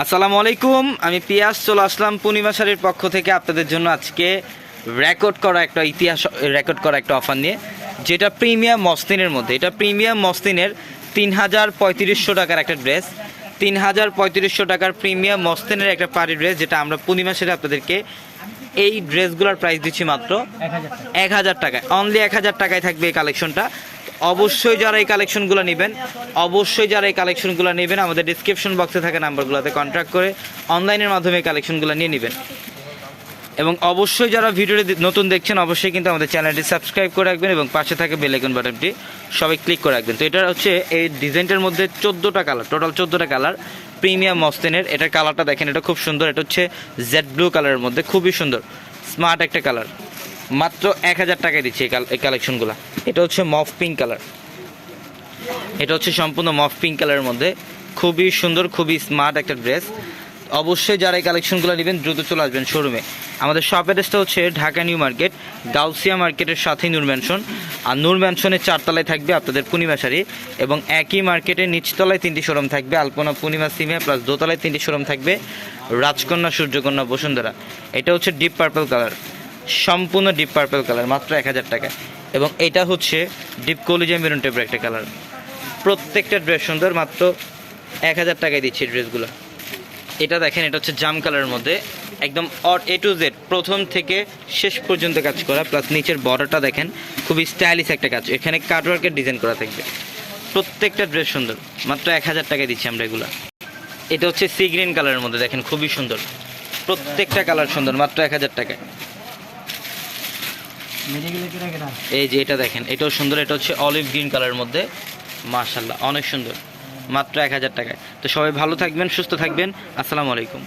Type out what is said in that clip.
আসসালামু আলাইকুম আমি পিয়াস চলে আসলাম পূর্ণিমা শাড়ির পক্ষ থেকে আপনাদের জন্য আজকে রেকর্ড করা একটা ইতিহাস রেকর্ড করা একটা অফার নিয়ে যেটা প্রিমিয়াম মসলিনের মধ্যে। এটা প্রিমিয়াম মসলিনের তিন হাজার পঁয়ত্রিশশো টাকার একটা ড্রেস তিন হাজার পঁয়ত্রিশশো টাকার প্রিমিয়াম মসলিনের একটা পাড়ি ড্রেস যেটা আমরা পূর্ণিমা শাড়ি আপনাদেরকে এই ড্রেসগুলোর প্রাইস দিচ্ছি মাত্র এক হাজার টাকায়। অনলি এক হাজার টাকায় থাকবে এই কালেকশনটা অবশ্যই যারা এই কালেকশনগুলো নেবেন, অবশ্যই যারা এই কালেকশনগুলো নেবেন, আমাদের ডিসক্রিপশন বক্সে থাকা নাম্বারগুলোতে কন্ট্যাক্ট করে অনলাইনের মাধ্যমে এই কালেকশনগুলো নিয়ে নেবেন। এবং অবশ্যই যারা ভিডিওটি নতুন দেখছেন, অবশ্যই কিন্তু আমাদের চ্যানেলটি সাবস্ক্রাইব করে রাখবেন এবং পাশে থাকে বেলাইকন বাটনটি সবাই ক্লিক করে রাখবেন। তো এটা হচ্ছে এই ডিজাইনটার মধ্যে চোদ্দোটা কালার টোটাল চোদ্দোটা কালার প্রিমিয়াম মস্তিনের। এটার কালারটা দেখেন, এটা খুব সুন্দর। এটা হচ্ছে জেড ব্লু কালারের মধ্যে, খুবই সুন্দর স্মার্ট একটা কালার মাত্র এক হাজার টাকায় দিচ্ছে এই কাল- এই কালেকশনগুলো এটা হচ্ছে মফ পিঙ্ক কালার এটা হচ্ছে সম্পূর্ণ মফ পিঙ্ক কালারের মধ্যে। খুবই সুন্দর, খুবই স্মার্ট একটা ড্রেস অবশ্যই যারা এই কালেকশনগুলো নেবেন, দ্রুত চলে আসবেন শোরুমে আমাদের শপ অ্যাড্রেসটা হচ্ছে ঢাকা নিউ মার্কেট, গাউসিয়া মার্কেটের সাথেই নূর ম্যানশন আর নূর ম্যানশনের চারতলায় থাকবে আপনাদের পূর্ণিমা শাড়ি এবং একই মার্কেটের নিচতলায় তিনটি শোরুম থাকবে। আলপনা, পূর্ণিমা সিমিয়া প্লাস দোতলায় তিনটি শোরুম থাকবে। রাজকন্যা, সূর্যকন্যা, বসুন্ধরা। এটা হচ্ছে ডিপ পার্পল কালার সম্পূর্ণ ডিপ পার্পল কালার মাত্র এক হাজার টাকা। এবং এটা হচ্ছে ডিপ কলিজা মেরুন টাইপের একটা কালার প্রত্যেকটা ড্রেস সুন্দর, মাত্র এক হাজার টাকায় দিচ্ছি ড্রেসগুলো এটা দেখেন, এটা হচ্ছে জাম কালারের মধ্যে। একদম অট এ টু জেড প্রথম থেকে শেষ পর্যন্ত কাজ করা প্লাস নিচের বর্ডারটা দেখেন, খুবই স্টাইলিশ একটা কাজ। এখানে কাটওয়ার্কের ডিজাইন করা থাকবে। প্রত্যেকটা ড্রেস সুন্দর, মাত্র এক হাজার টাকায় দিচ্ছি আমরা এগুলো। এটা হচ্ছে সি গ্রিন কালারের মধ্যে, দেখেন, খুবই সুন্দর। প্রত্যেকটা কালার সুন্দর, মাত্র এক হাজার টাকায়। এই যে এটা দেখেন, এটাও সুন্দর, এটা হচ্ছে অলিভ গ্রিন কালারের মধ্যে। মার্শাল্লাহ অনেক সুন্দর। মাত্র এক হাজার টাকায়। তো সবাই ভালো থাকবেন, সুস্থ থাকবেন। আসসালামু আলাইকুম।